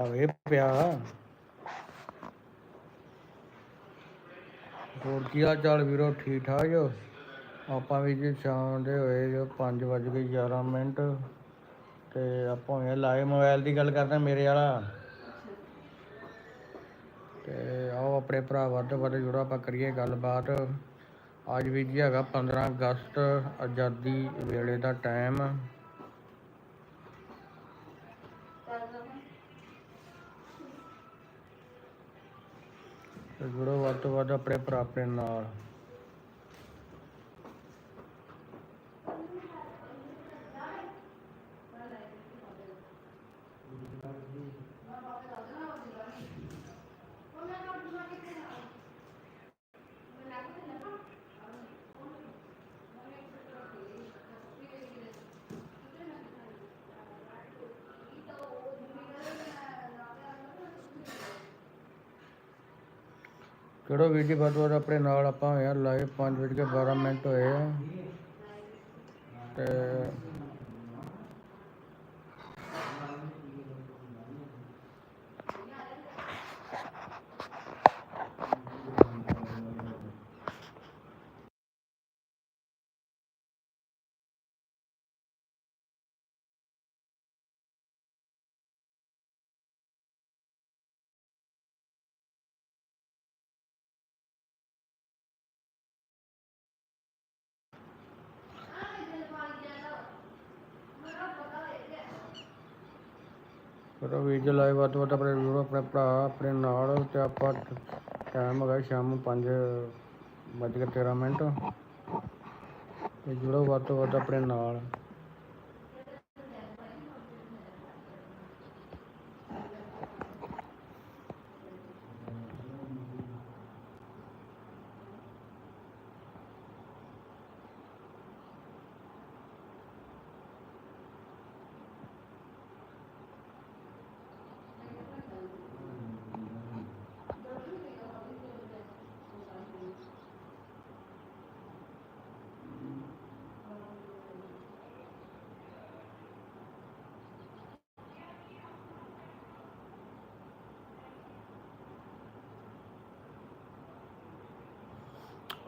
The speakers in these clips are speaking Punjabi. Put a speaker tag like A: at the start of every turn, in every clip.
A: ਹਵੇ ਪਿਆ। ਹੋਰ ਕੀ ਹਾਲ ਚਾਲ ਵੀਰੋ? ਠੀਕ ਠਾਕ ਜੋ? ਆਪਾਂ ਵੀ ਜੀ ਸ਼ਾਮ ਦੇ ਹੋਏ ਜੋ 5 ਵੱਜ ਕੇ 11 ਮਿੰਟ। ਤੇ ਆਪਾਂ ਹੋਏ ਲਾਏ ਮੋਬਾਈਲ ਦੀ ਗੱਲ ਕਰਦੇ ਮੇਰੇ ਵਾਲਾ। ਤੇ ਆਓ ਆਪਣੇ ਭਰਾ ਵੱਧ ਤੋਂ ਵੱਧ ਜੁੜੋ, ਆਪਾਂ ਕਰੀਏ ਗੱਲਬਾਤ। ਅੱਜ ਵੀ ਜੀ ਹੈਗਾ 15 ਅਗਸਤ, ਆਜ਼ਾਦੀ ਵੇਲੇ ਦਾ ਟਾਈਮ ਤੇ ਜੁੜੋ ਵੱਧ ਤੋਂ ਵੱਧ ਆਪਣੇ ਭਰਾ ਆਪਣੇ ਨਾਲ। ਕਿਹੜੋ ਵੀਰ ਜੀ ਵੱਧ ਵੱਧ ਆਪਣੇ ਨਾਲ ਆਪਾਂ ਹੋਏ ਆ, ਲਾਈਵ 5 ਵਜੇ ਕੇ 12 ਮਿੰਟ ਹੋਏ ਆ। ਤੇ ਕਿਹੜੋ ਵੀਰ ਲਾਈਵ ਵੱਧ ਤੋਂ ਵੱਧ ਆਪਣੇ ਵੀਰੋ, ਆਪਣੇ ਭਰਾ, ਆਪਣੇ ਨਾਲ ਤੇ ਆਪਾਂ ਟਾਈਮ ਹੈਗਾ ਸ਼ਾਮ ਨੂੰ 5 ਵੱਜ ਕੇ 13 ਮਿੰਟ। ਤੇ ਜੁੜੋ ਵੱਧ ਤੋਂ ਵੱਧ ਆਪਣੇ ਨਾਲ।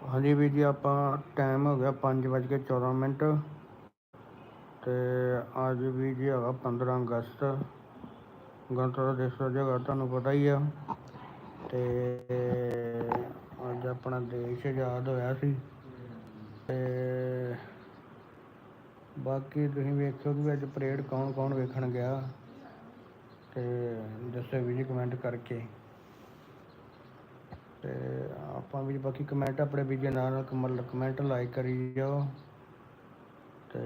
A: ਹਾਂਜੀ ਵੀਰ ਜੀ, ਆਪਾਂ ਟਾਈਮ ਹੋ ਗਿਆ 5 ਵੱਜ ਕੇ 14 ਮਿੰਟ ਤੇ ਅੱਜ ਵੀ ਜੀ ਹੈਗਾ 15 ਅਗਸਤ। ਗਣਤੰਤਰ ਦਿਵਸ ਦਾ ਜਗ੍ਹਾ ਤੁਹਾਨੂੰ ਪਤਾ ਹੀ ਆ। ਤੇ ਅੱਜ ਆਪਣਾ ਦੇਸ਼ ਆਜ਼ਾਦ ਹੋਇਆ ਸੀ। ਤੇ ਬਾਕੀ ਤੁਸੀਂ ਵੇਖਿਓ ਕਿ ਅੱਜ ਪਰੇਡ ਕੌਣ ਕੌਣ ਵੇਖਣ ਗਿਆ। ਤੇ ਦੱਸੋ ਵੀ ਜੀ ਕਮੈਂਟ ਕਰਕੇ। ਤੇ ਆਪਾਂ ਵੀ ਬਾਕੀ ਕਮੈਂਟ ਆਪਣੇ ਵੀ ਜੀ ਨਾਲ ਨਾਲ ਕਮੈਂਟ ਲਾਈਕ ਕਰੀ ਜਾਓ ਤੇ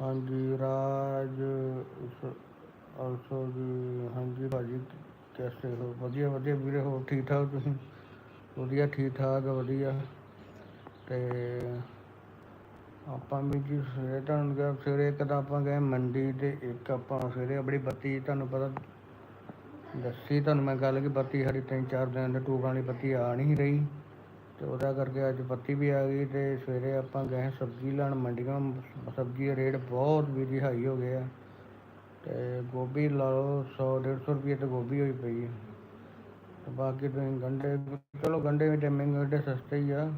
A: ਹਾਂਜੀ, ਰਾਜ ਆਲਸੋ ਜੀ, ਹਾਂਜੀ ਭਾਜੀ, ਕੈਸੇ ਹੋ? ਵਧੀਆ ਵਧੀਆ ਵੀਰੇ ਹੋ ਠੀਕ ਠਾਕ ਤੁਸੀਂ? ਵਧੀਆ ਠੀਕ ਠਾਕ ਵਧੀਆ। ਤੇ ਆਪਾਂ ਵੀ ਜੀ ਸਵੇਰੇ ਤੁਹਾਨੂੰ ਕਿਹਾ, ਸਵੇਰੇ ਇੱਕ ਤਾਂ ਆਪਾਂ ਗਏ ਮੰਡੀ ਤੇ, ਇੱਕ ਆਪਾਂ ਸਵੇਰੇ ਆਪਣੀ ਬੱਤੀ, ਤੁਹਾਨੂੰ ਪਤਾ ਦੱਸੀ ਤੁਹਾਨੂੰ ਮੈਂ ਗੱਲ ਕਿ ਬੱਤੀ ਸਾਡੀ ਤਿੰਨ ਚਾਰ ਦਿਨ ਦੇ ਟੂਬਾਂ ਵਾਲੀ ਬੱਤੀ ਆ ਨਹੀਂ ਰਹੀ ਤੇ ਉਹਦਾ ਕਰਕੇ ਅੱਜ ਬੱਤੀ ਵੀ ਆ ਗਈ ਤੇ ਸਵੇਰੇ ਆਪਾਂ ਗਏ ਸਬਜ਼ੀ ਲੈਣ, ਮੰਡੀਆਂ, ਸਬਜ਼ੀ ਦੇ ਰੇਟ ਬਹੁਤ ਵੀ ਜੀ ਹਾਈ ਹੋ ਗਏ ਆ ਤੇ ਗੋਭੀ ਲਾ ਲਓ 100 150 ਰੁਪਏ ਤੇ ਗੋਭੀ ਹੋਈ ਪਈ ਹੈ ਤੇ ਬਾਕੀ ਤੁਸੀਂ ਗੰਡੇ, ਚਲੋ ਗੰਡੇ ਵੀ ਟੈਮਿੰਗ ਗੰਡੇ ਸਸਤੇ ਹੀ ਆ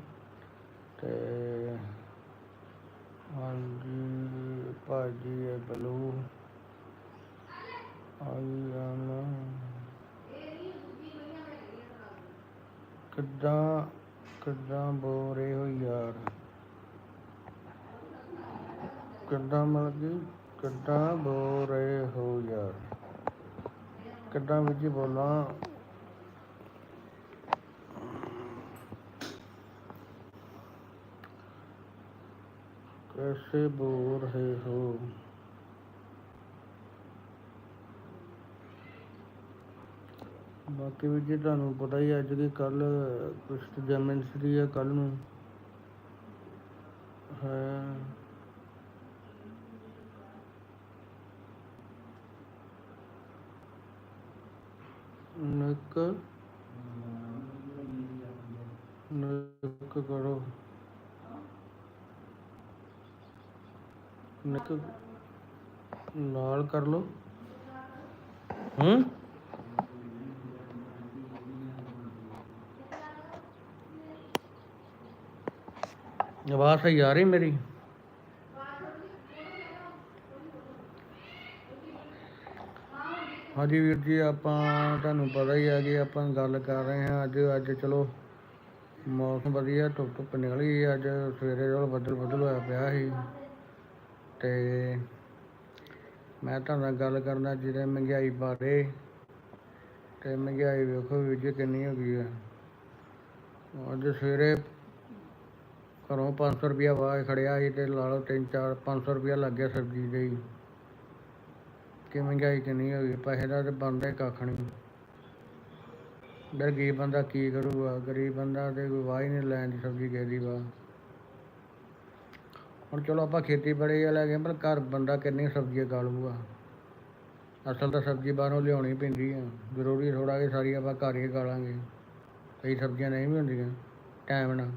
A: ਤੇ ਹਾਂਜੀ ਭਾਜੀ ਇਹ ਬਲੂ ਆਈ ਕਿੱਦਾਂ ਕਿੱਦਾਂ ਬੋਲ ਰਹੇ ਹੋ ਯਾਰ ਕਿੱਦਾਂ ਮਤਲਬ ਕਿ ਕਿੱਦਾਂ ਬੋਲ ਰਹੇ ਹੋ ਯਾਰ ਕਿੱਦਾਂ ਵਿੱਚ ਹੀ ਬੋਲਾਂ कैसे बोल रहे हो ਬਾਕੀ ਵੀ ਜੀ ਤੁਹਾਨੂੰ ਪਤਾ ਹੀ ਹੈ ਅੱਜ ਦੀ ਕੱਲ ਕੁਛ ਜਮਨਸਰੀ ਹੈ ਕੱਲ ਨੂੰ। ਹੈ। ਨਿਕ। ਨਿਕ ਕਰੋ। ਨਿਕ ਨਾਲ ਕਰ ਲੋ ਹੂੰ? ਆਵਾਜ਼ ਸਹੀ ਆ ਰਹੀ ਮੇਰੀ? ਹਾਂਜੀ ਵੀਰ ਜੀ, ਆਪਾਂ ਤੁਹਾਨੂੰ ਪਤਾ ਹੀ ਹੈ ਕਿ ਆਪਾਂ ਗੱਲ ਕਰ ਰਹੇ ਹਾਂ ਅੱਜ ਅੱਜ ਚਲੋ ਮੌਸਮ ਵਧੀਆ, ਧੁੱਪ ਧੁੱਪ ਨਿਕਲੀ ਅੱਜ, ਸਵੇਰੇ ਚਲੋ ਬੱਦਲ ਬੱਦਲ ਹੋਇਆ ਪਿਆ ਸੀ। ਤੇ ਮੈਂ ਤੁਹਾਨੂੰ ਗੱਲ ਕਰਨਾ ਜਿਹੜੇ ਮਹਿੰਗਾਈ ਬਾਰੇ ਤੇ ਮਹਿੰਗਾਈ ਵੇਖੋ ਵੀਰ ਜੀ ਕਿੰਨੀ ਹੋ ਗਈ ਹੈ ਅੱਜ ਸਵੇਰੇ ਘਰੋਂ 500 ਰੁਪਇਆ ਵਾਹ ਖੜਿਆ ਸੀ ਤੇ ਲਾ ਲਓ 3 4 500 ਰੁਪਇਆ ਲੱਗ ਗਿਆ ਸਬਜ਼ੀ ਦੇ ਹੀ। ਕਿ ਮਹਿੰਗਾਈ ਕਿੰਨੀ ਹੋ ਗਈ, ਪੈਸੇ ਦਾ ਤੇ ਬਣਦਾ ਕੱਖ ਨਹੀਂ ਗਰੀਬ ਬੰਦਾ ਕੀ ਕਰੂਗਾ? ਗਰੀਬ ਬੰਦਾ ਤੇ ਕੋਈ ਵਾਹ ਹੀ ਨਹੀਂ ਲੈਣ ਦੀ ਸਬਜ਼ੀ ਕਿਸੇ ਦੀ ਵਾਹ। ਹੁਣ ਚਲੋ ਆਪਾਂ ਖੇਤੀਬਾੜੀ ਵਾਲੇ ਗਏ, ਪਰ ਘਰ ਬੰਦਾ ਕਿੰਨੀ ਸਬਜ਼ੀਆਂ ਗਾਲੂਗਾ। ਅਸਲ ਤਾਂ ਸਬਜ਼ੀ ਬਾਹਰੋਂ ਲਿਆਉਣੀ ਪੈਂਦੀ ਆ। ਜ਼ਰੂਰੀ ਥੋੜਾ ਕਿ ਸਾਰੀ ਆਪਾਂ ਘਰ ਹੀ ਗਾਲਾਂਗੇ। ਕਈ ਸਬਜ਼ੀਆਂ ਨਹੀਂ ਵੀ ਹੁੰਦੀਆਂ, ਟਾਈਮ ਨਾਲ।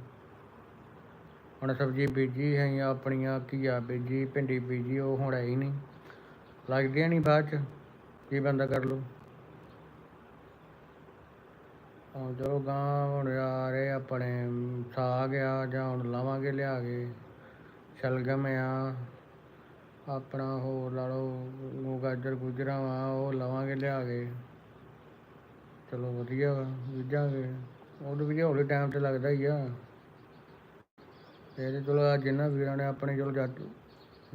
A: ਹੁਣ ਸਬਜ਼ੀ ਬੀਜੀ ਹੈ ਆਪਣੀਆਂ ਘੀਆ ਬੀਜੀ, ਭਿੰਡੀ ਬੀਜੀ, ਉਹ ਹੁਣ ਹੈ ਹੀ ਨਹੀਂ। ਲੱਗਦੀਆਂ ਨਹੀਂ ਬਾਅਦ ਚ, ਕੀ ਬੰਦਾ ਕਰ ਲੂ ਹੁਣ ਚਲੋ ਗਾਂ ਹੁਣ ਆ ਰਹੇ ਆਪਣੇ ਸਾਗ ਆ, ਜਾਂ ਹੁਣ ਲਾਵਾਂਗੇ ਲਿਆ ਕੇ, ਸ਼ਲਗਮ ਆ, ਆਪਣਾ ਹੋਰ ਲਾ ਲਓ ਗਾਜਰ ਗੁਜਰਾਂ ਵਾ, ਉਹ ਲਵਾਂਗੇ ਲਿਆ ਕੇ। ਚਲੋ ਵਧੀਆ ਵਾ, ਬੀਜਾਂਗੇ। ਉਹਦੇ ਵੀ ਹੌਲੀ ਟਾਈਮ ਤੇ ਲੱਗਦਾ ਹੀ ਆ। ਤੇ ਚਲੋ ਆ ਜਿੰਨਾ ਵੀਰਾਂ ਨੇ ਆਪਣੇ ਚਲੋ ਜੱਟ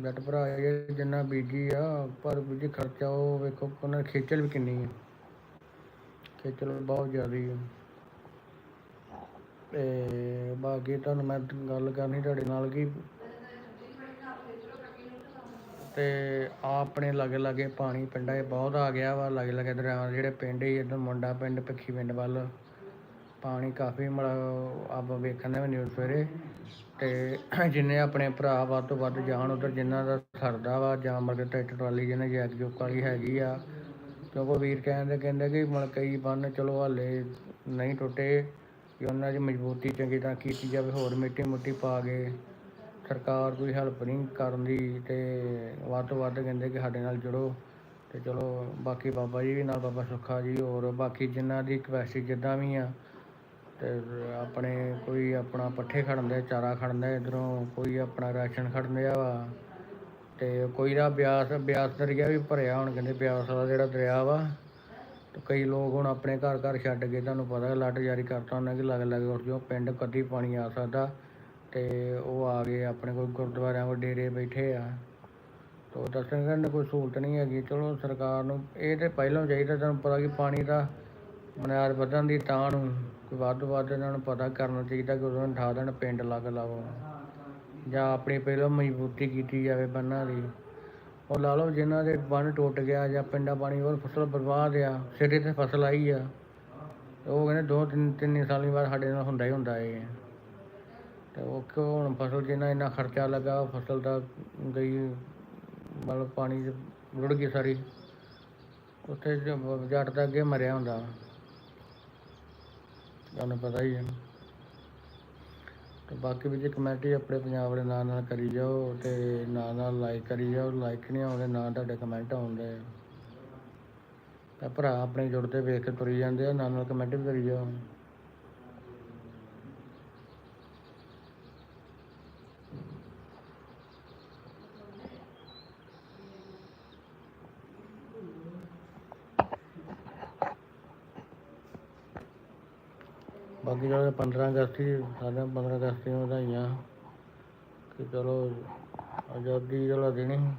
A: ਜੱਟ ਭਰਾ ਇਹ ਜਿੰਨਾ ਬੀਜੀ ਆ, ਪਰ ਬੀਜੀ ਖਰਚਾ ਉਹ ਵੇਖੋ, ਉਹਨਾਂ ਦੀ ਖੇਚਲ ਵੀ ਕਿੰਨੀ ਹੈ ਖੇਚਲ ਬਹੁਤ ਜ਼ਿਆਦਾ ਹੈ ਤੇ ਬਾਕੀ ਤੁਹਾਨੂੰ ਮੈਂ ਗੱਲ ਕਰਨੀ ਤੁਹਾਡੇ ਨਾਲ ਕਿ ਤੇ ਆਪਣੇ ਲਾਗੇ ਲਾਗੇ ਪਾਣੀ ਪਿੰਡਾਂ 'ਚ ਬਹੁਤ ਆ ਗਿਆ ਵਾ, ਲਾਗੇ ਲਾਗੇ ਦਰਿਆਵਾਂ ਦੇ ਜਿਹੜੇ ਪਿੰਡ ਸੀ, ਇੱਧਰ ਮੁੰਡਾ ਪਿੰਡ ਭਿੱਖੀ ਪਿੰਡ ਵੱਲ। ਪਾਣੀ ਕਾਫੀ ਮਤਲਬ ਆਪਾਂ ਵੇਖਣ ਦੇ ਨਿਊਜ਼ ਸਵੇਰੇ ਤੇ ਜਿੰਨੇ ਆਪਣੇ ਭਰਾ ਵੱਧ ਤੋਂ ਵੱਧ ਜਾਣ ਉਧਰ ਜਿਨ੍ਹਾਂ ਦਾ ਸਰਦਾ ਵਾ ਜਾਂ ਮਤਲਬ ਟਰੈਕਟਰ ਟਰਾਲੀ ਜਿਹਨੇ ਜੈਕ ਜੁਕ ਵਾਲੀ ਹੈਗੀ ਆ, ਕਿਉਂਕਿ ਵੀਰ ਕਹਿੰਦੇ ਕਹਿੰਦੇ ਕਿ ਮਤਲਬ ਕਈ ਬੰਨ ਚਲੋ ਹਾਲੇ ਨਹੀਂ ਟੁੱਟੇ ਕਿ ਉਹਨਾਂ ਦੀ ਮਜ਼ਬੂਤੀ ਚੰਗੀ ਤਰ੍ਹਾਂ ਕੀਤੀ ਜਾਵੇ, ਹੋਰ ਮਿੱਟੀ ਮੁੱਟੀ ਪਾ ਕੇ ਸਰਕਾਰ ਕੋਈ ਹੈਲਪ ਨਹੀਂ ਕਰਨ ਦੀ ਤੇ ਵੱਧ ਤੋਂ ਵੱਧ ਕਹਿੰਦੇ ਕਿ ਸਾਡੇ ਨਾਲ ਜੁੜੋ ਤੇ ਚਲੋ ਬਾਕੀ ਬਾਬਾ ਜੀ ਵੀ ਨਾਲ ਬਾਬਾ ਸੁੱਖਾ ਜੀ ਹੋਰ ਬਾਕੀ ਜਿਨ੍ਹਾਂ ਦੀ ਕਪੈਸਿਟੀ ਜਿੱਦਾਂ ਵੀ ਆ ਤੇ ਆਪਣੇ ਕੋਈ ਆਪਣਾ ਪੱਠੇ ਖੜਨ ਚਾਰਾ ਖੜਨਦਾ ਇਧਰੋਂ ਕੋਈ ਆਪਣਾ ਰਾਸ਼ਨ ਖੜਨ ਡਿਆ ਵਾ। ਤੇ ਕੋਈ ਦਾ ਬਿਆਸ ਬਿਆਸ ਦਰਿਆ ਵੀ ਭਰਿਆ ਹੁਣ ਕਹਿੰਦੇ ਬਿਆਸ ਵਾਲਾ ਜਿਹੜਾ ਦਰਿਆ ਵਾ, ਤੇ ਕਈ ਲੋਕ ਹੁਣ ਆਪਣੇ ਘਰ ਘਰ ਛੱਡ ਕੇ ਤੁਹਾਨੂੰ ਪਤਾ ਲੱਟ ਜਾਰੀ ਕਰਤਾ ਉਹਨਾਂ ਕਿ ਲੱਗ ਲੱਗ ਉੱਠ ਜਾਓ, ਪਿੰਡ ਕਦੀ ਪਾਣੀ ਆ ਸਕਦਾ। ਤੇ ਉਹ ਆ ਗਏ, ਆਪਣੇ ਕੋਲ ਗੁਰਦੁਆਰਿਆਂ ਕੋਲ ਡੇਰੇ ਬੈਠੇ ਆ। ਤੋ ਦੱਸਣ ਕਹਿੰਦੇ ਕੋਈ ਸਹੂਲਤ ਨਹੀਂ ਹੈਗੀ, ਚਲੋ ਸਰਕਾਰ ਨੂੰ ਇਹ ਤੇ ਪਹਿਲਾਂ ਚਾਹੀਦਾ, ਤੁਹਾਨੂੰ ਪਤਾ ਕਿ ਪਾਣੀ ਦਾ ਬੁਨਿਆਦ ਵਧਣ ਦੀ ਤਾਂ ਨੂੰ ਕੋਈ ਵੱਧ ਤੋਂ ਵੱਧ ਇਹਨਾਂ ਨੂੰ ਪਤਾ ਕਰਨਾ ਚਾਹੀਦਾ ਕਿ ਉਹਨਾਂ ਨੂੰ ਠਾ ਦੇਣ ਪਿੰਡ ਲੱਗ ਲਾਵੋ ਜਾਂ ਆਪਣੀ ਪਹਿਲਾਂ ਮਜ਼ਬੂਤੀ ਕੀਤੀ ਜਾਵੇ ਬੰਨਾਂ ਦੀ। ਉਹ ਲਾ ਲਓ ਜਿਨ੍ਹਾਂ ਦੇ ਬੰਨ ਟੁੱਟ ਗਿਆ ਜਾਂ ਪਿੰਡਾਂ ਪਾਣੀ ਹੋਰ ਫਸਲ ਬਰਬਾਦ ਆ, ਸਿਰੇ ਤੇ ਫਸਲ ਆਈ ਆ ਉਹ ਕਹਿੰਦੇ ਦੋ ਤਿੰਨ ਤਿੰਨ ਸਾਲਾਂ ਬਾਅਦ ਸਾਡੇ ਨਾਲ ਹੁੰਦਾ ਹੀ ਹੁੰਦਾ ਇਹ ਤੇ ਉਹ ਕਿਉਂ ਹੁਣ ਫਸਲ ਜਿੰਨਾ ਇੰਨਾ ਖਰਚਾ ਲੱਗਾ, ਉਹ ਫਸਲ ਦਾ ਗਈ ਮਤਲਬ ਪਾਣੀ 'ਚ ਰੁੜ ਗਈ ਸਾਰੀ। ਉੱਥੇ ਜੱਟ ਦਾ ਅੱਗੇ ਮਰਿਆ ਹੁੰਦਾ। ਤੁਹਾਨੂੰ ਪਤਾ ਹੀ ਹੈ। ਤੇ ਬਾਕੀ ਵੀ ਜੇ ਕਮੈਂਟ ਆਪਣੇ ਪੰਜਾਬ ਵਾਲੇ ਨਾਲ ਨਾਲ ਕਰੀ ਜਾਓ ਤੇ ਨਾਲ ਨਾਲ ਲਾਈਕ ਕਰੀ ਜਾਓ ਲਾਈਕ ਨਹੀਂ ਆਉਂਦੇ ਨਾ ਤੁਹਾਡੇ ਕਮੈਂਟ ਆਉਂਦੇ। ਆ ਤਾਂ ਭਰਾ ਆਪਣੇ ਜੁੜਦੇ ਵੇਖ ਕੇ ਤੁਰੀ ਜਾਂਦੇ ਆ, ਨਾਲ ਨਾਲ ਕਮੈਂਟ ਵੀ ਕਰੀ ਜਾਓ। ਬਾਕੀ ਜਿਹੜੇ 15 ਅਗਸਤ ਸੀ ਸਾਡੇ 15 ਅਗਸਤ ਦੀਆਂ ਵਧਾਈਆਂ। ਕਿ ਚਲੋ, ਆਜ਼ਾਦੀ ਵਾਲਾ ਦਿਨ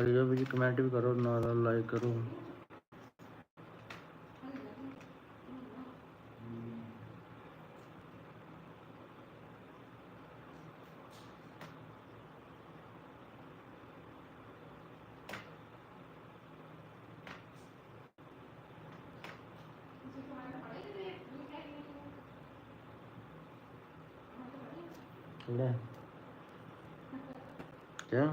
B: ਕਰੀ ਜਾਓ ਵੀ ਕਮੈਂਟ ਵੀ ਕਰੋ ਨਾਲ ਲਾਈਕ ਕਰੋ। ਲੈ ਕਿਆ?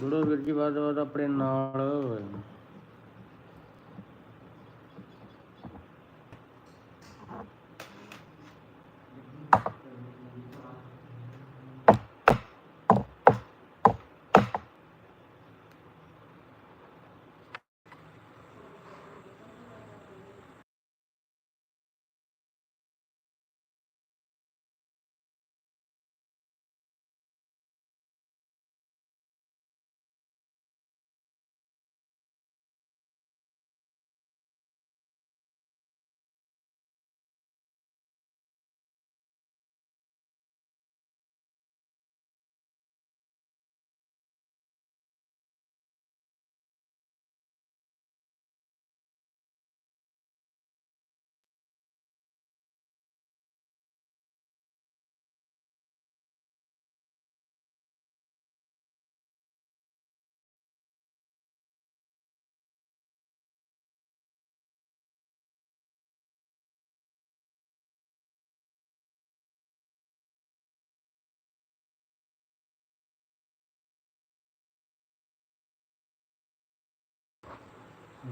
B: ਜੁੜੋ ਵੀਰ ਜੀ ਵੱਧ ਤੋਂ ਵੱਧ ਆਪਣੇ ਨਾਲ।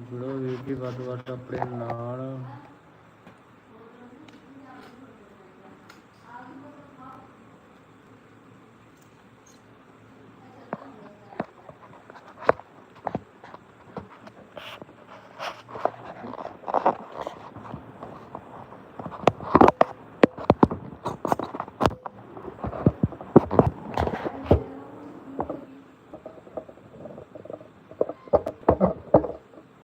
B: ਜੁੜੋ ਵੀਰ ਜੀ ਵੱਧ ਵੱਧ ਆਪਣੇ ਨਾਲ।